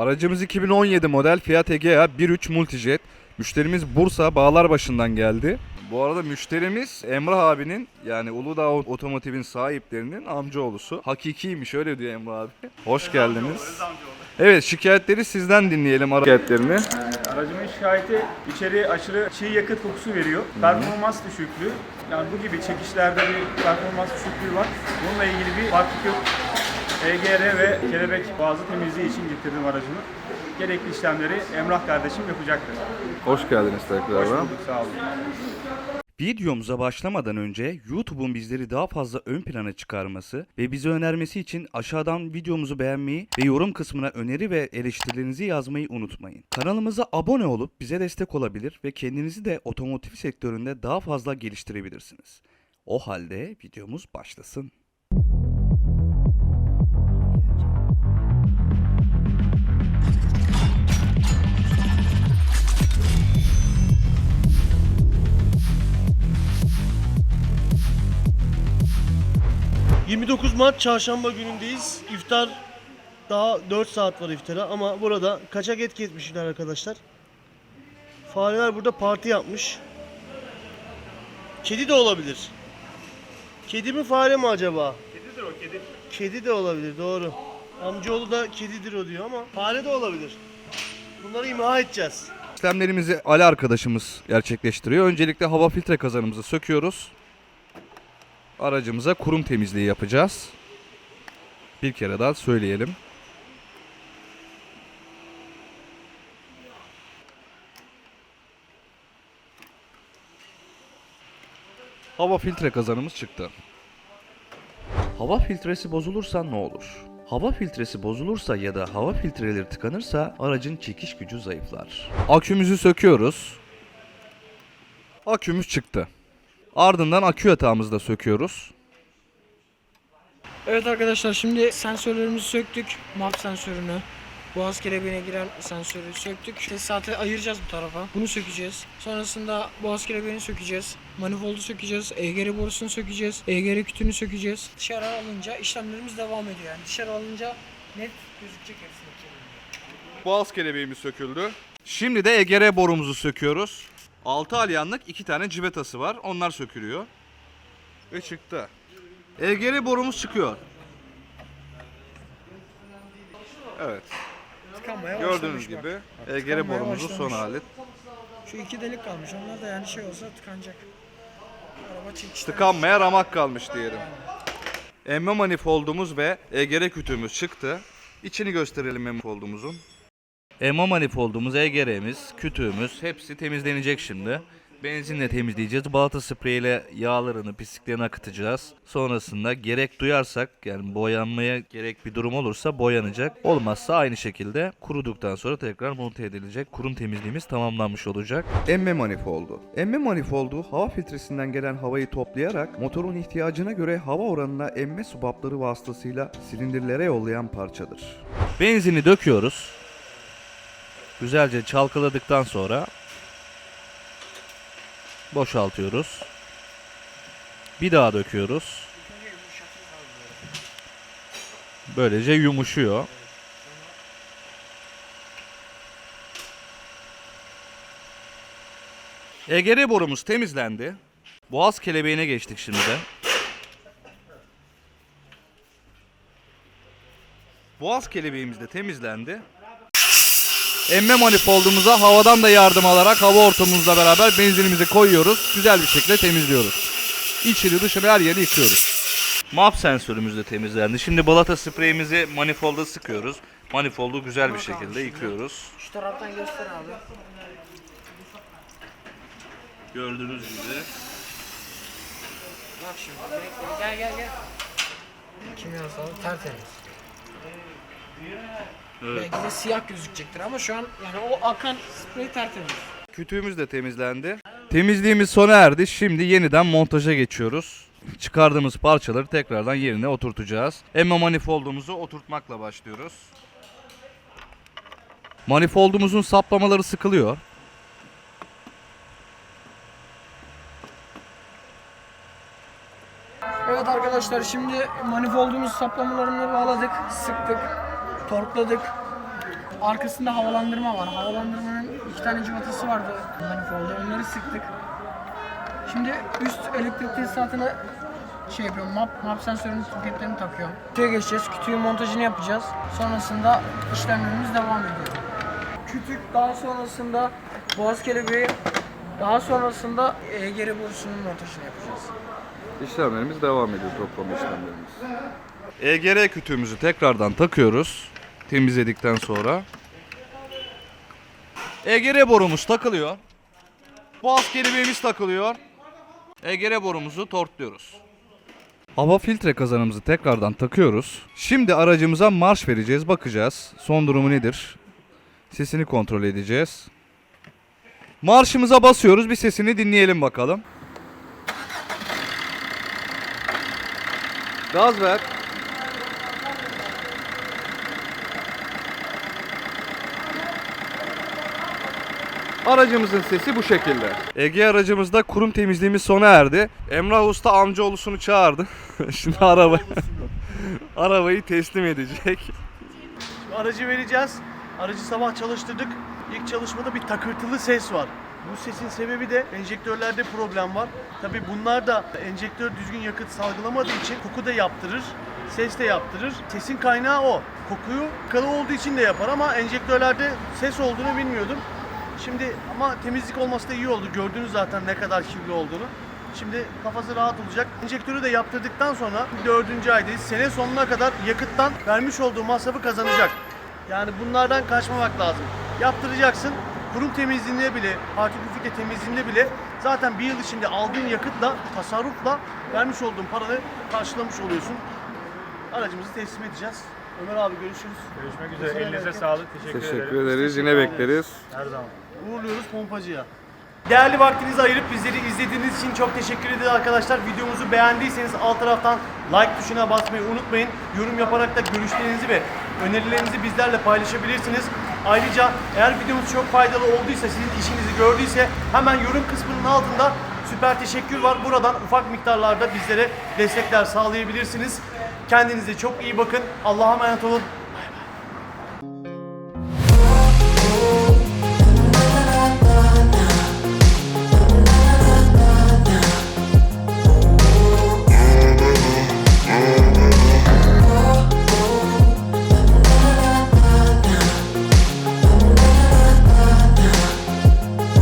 Aracımız 2017 model Fiat Egea 1.3 Multijet. Müşterimiz Bursa Bağlarbaşı'ndan geldi. Bu arada müşterimiz Emrah abinin yani Uludağ Otomotiv'in sahiplerinin amcaoğlusu. Hakikiymiş öyle diyor Emrah abi. Hoş geldiniz. Evet şikayetleri sizden dinleyelim ara şikayetlerini. Ee, Aracımın şikayeti içeri aşırı çiğ yakıt kokusu veriyor. Performans düşüklüğü. Yani bu gibi çekişlerde bir performans düşüklüğü var. Bununla ilgili bir farklılık yok. EGR ve kelebek boğazı temizliği için getirdim aracımı. Gerekli işlemleri Emrah kardeşim yapacaktır. Hoş geldiniz Hoş tekrardan. bulduk, sağ olun. Videomuza başlamadan önce YouTube'un bizleri daha fazla ön plana çıkarması ve bize önermesi için aşağıdan videomuzu beğenmeyi ve yorum kısmına öneri ve eleştirilerinizi yazmayı unutmayın. Kanalımıza abone olup bize destek olabilir ve kendinizi de otomotiv sektöründe daha fazla geliştirebilirsiniz. O halde videomuz başlasın. 29 Mart çarşamba günündeyiz. İftar daha 4 saat var iftara ama burada kaçak et kesmişler arkadaşlar. Fareler burada parti yapmış. Kedi de olabilir. Kedi mi fare mi acaba? Kedidir o kedi. Kedi de olabilir doğru. Amcaoğlu da kedidir o diyor ama fare de olabilir. Bunları imha edeceğiz. İşlemlerimizi Ali arkadaşımız gerçekleştiriyor. Öncelikle hava filtre kazanımızı söküyoruz. Aracımıza kurum temizliği yapacağız. Bir kere daha söyleyelim. Hava filtre kazanımız çıktı. Hava filtresi bozulursa ne olur? Hava filtresi bozulursa ya da hava filtreleri tıkanırsa aracın çekiş gücü zayıflar. Akümüzü söküyoruz. Akümüz çıktı. Ardından akü yatağımızı da söküyoruz. Evet arkadaşlar şimdi sensörlerimizi söktük. Map sensörünü. Boğaz kelebeğine giren sensörü söktük. Tesisatı ayıracağız bu tarafa. Bunu sökeceğiz. Sonrasında boğaz kelebeğini sökeceğiz. Manifoldu sökeceğiz. EGR borusunu sökeceğiz. EGR kütüğünü sökeceğiz. Dışarı alınca işlemlerimiz devam ediyor. Yani dışarı alınca net gözükecek hepsini. Boğaz kelebeğimiz söküldü. Şimdi de EGR borumuzu söküyoruz. 6 alyanlık 2 tane civetası var. Onlar sökülüyor. Ve çıktı. EGR borumuz çıkıyor. Evet. Tıkanmaya Gördüğünüz başlamış gibi Bak, EGR tıkanmaya borumuzun son başlamış. hali. Şu iki delik kalmış. Onlar da yani şey olsa tıkanacak. Araba çekişten. Tıkanmaya ramak kalmış diyelim. Emme manifoldumuz ve EGR kütüğümüz çıktı. İçini gösterelim manifoldumuzun. Emme manifoldumuz, EGR'miz, kütüğümüz hepsi temizlenecek şimdi. Benzinle temizleyeceğiz. Balata spreyiyle yağlarını, pisliklerini akıtacağız. Sonrasında gerek duyarsak yani boyanmaya gerek bir durum olursa boyanacak. Olmazsa aynı şekilde kuruduktan sonra tekrar monte edilecek. Kurum temizliğimiz tamamlanmış olacak. Emme manifoldu. Emme manifoldu hava filtresinden gelen havayı toplayarak motorun ihtiyacına göre hava oranına emme subapları vasıtasıyla silindirlere yollayan parçadır. Benzini döküyoruz. Güzelce çalkaladıktan sonra boşaltıyoruz. Bir daha döküyoruz. Böylece yumuşuyor. EGR borumuz temizlendi. Boğaz kelebeğine geçtik şimdi de. Boğaz kelebeğimiz de temizlendi. Emme manifoldumuza havadan da yardım alarak hava ortamımızla beraber benzinimizi koyuyoruz. Güzel bir şekilde temizliyoruz. İçini dışını her yeri yıkıyoruz. Map sensörümüz de temizlendi. Şimdi balata spreyimizi manifolda sıkıyoruz. Manifoldu güzel bir şekilde yıkıyoruz. Şu taraftan göster abi. Gördüğünüz gibi. Bak şimdi gel gel gel. Kimyasal tertemiz. Evet. Belki de siyah gözükecektir ama şu an yani o akan sprey tertemiz. Kütüğümüz de temizlendi. Temizliğimiz sona erdi. Şimdi yeniden montaja geçiyoruz. Çıkardığımız parçaları tekrardan yerine oturtacağız. Emme manifoldumuzu oturtmakla başlıyoruz. Manifoldumuzun saplamaları sıkılıyor. Evet arkadaşlar şimdi manifoldumuz saplamalarını bağladık, sıktık, torkladık. arkasında havalandırma var. Havalandırmanın iki tane civatası vardı manifolda. Onları sıktık. Şimdi üst elektrik tesisatına şey yapıyorum. Map, map sensörünün soketlerini takıyorum. Kütüğe geçeceğiz. Kütüğün montajını yapacağız. Sonrasında işlemlerimiz devam ediyor. Kütük daha sonrasında boğaz kelebeği daha sonrasında EGR borusunun montajını yapacağız. İşlemlerimiz devam ediyor toplama işlemlerimiz. EGR kütüğümüzü tekrardan takıyoruz. Temizledikten sonra. EGR borumuz takılıyor. Boğaz kelebeğimiz takılıyor. EGR borumuzu tortluyoruz. Hava filtre kazanımızı tekrardan takıyoruz. Şimdi aracımıza marş vereceğiz. Bakacağız. Son durumu nedir? Sesini kontrol edeceğiz. Marşımıza basıyoruz. Bir sesini dinleyelim bakalım. Gaz ver. Aracımızın sesi bu şekilde. Ege aracımızda kurum temizliğimiz sona erdi. Emrah Usta amcaoğlusunu çağırdı. Şimdi araba arabayı teslim edecek. Aracı vereceğiz. Aracı sabah çalıştırdık. İlk çalışmada bir takırtılı ses var. Bu sesin sebebi de enjektörlerde problem var. Tabi bunlar da enjektör düzgün yakıt salgılamadığı için koku da yaptırır, ses de yaptırır. Sesin kaynağı o. Kokuyu kalı olduğu için de yapar ama enjektörlerde ses olduğunu bilmiyordum. Şimdi ama temizlik olması da iyi oldu. Gördünüz zaten ne kadar kirli olduğunu. Şimdi kafası rahat olacak. Enjektörü de yaptırdıktan sonra dördüncü aydayız. Sene sonuna kadar yakıttan vermiş olduğu masrafı kazanacak. Yani bunlardan kaçmamak lazım. Yaptıracaksın. Kurum temizliğinde bile, partikül temizliğinde bile zaten bir yıl içinde aldığın yakıtla, tasarrufla vermiş olduğun paranı karşılamış oluyorsun. Aracımızı teslim edeceğiz. Ömer abi görüşürüz. Görüşmek üzere. Elinize sağlık. Teşekkür, Teşekkür ederim. ederiz. Yine bekleriz. Her zaman. Uğurluyoruz pompacıya. Değerli vaktinizi ayırıp bizleri izlediğiniz için çok teşekkür ederiz arkadaşlar. Videomuzu beğendiyseniz alt taraftan like tuşuna basmayı unutmayın. Yorum yaparak da görüşlerinizi ve önerilerinizi bizlerle paylaşabilirsiniz. Ayrıca eğer videomuz çok faydalı olduysa, sizin işinizi gördüyse hemen yorum kısmının altında süper teşekkür var. Buradan ufak miktarlarda bizlere destekler sağlayabilirsiniz. Kendinize çok iyi bakın. Allah'a emanet olun.